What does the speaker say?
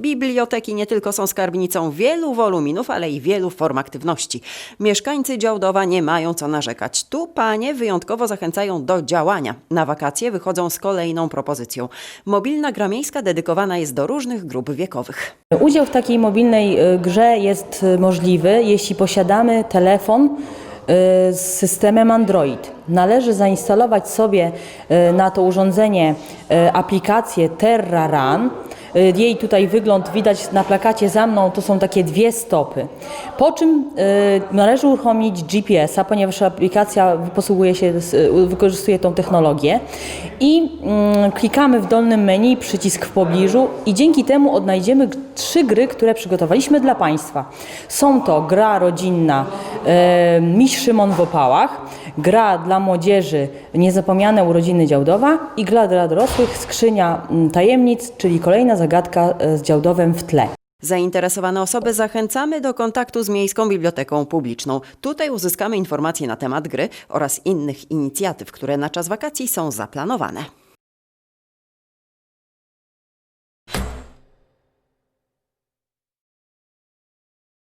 Biblioteki nie tylko są skarbnicą wielu woluminów, ale i wielu form aktywności. Mieszkańcy Działdowa nie mają co narzekać. Tu panie wyjątkowo zachęcają do działania. Na wakacje wychodzą z kolejną propozycją. Mobilna gra miejska dedykowana jest do różnych grup wiekowych. Udział w takiej mobilnej y, grze jest y, możliwy, jeśli posiadamy telefon y, z systemem Android. Należy zainstalować sobie na to urządzenie aplikację Terra Run. Y, Jej tutaj wygląd widać na plakacie za mną, to są takie dwie stopy. Po czym y, należy uruchomić GPS-a, ponieważ aplikacja posługuje się, y, wykorzystuje tą technologię i mm, klikamy w dolnym menu przycisk w pobliżu i dzięki temu odnajdziemy trzy gry, które przygotowaliśmy dla Państwa. Są to gra rodzinna Miś Szymon w opałach, gra dla młodzieży Niezapomniane urodziny Działdowa i gra dla dorosłych Skrzynia Tajemnic, czyli kolejna zagadka e, z Działdowem w tle. Zainteresowane osoby zachęcamy do kontaktu z Miejską Biblioteką Publiczną. Tutaj uzyskamy informacje na temat gry oraz innych inicjatyw, które na czas wakacji są zaplanowane.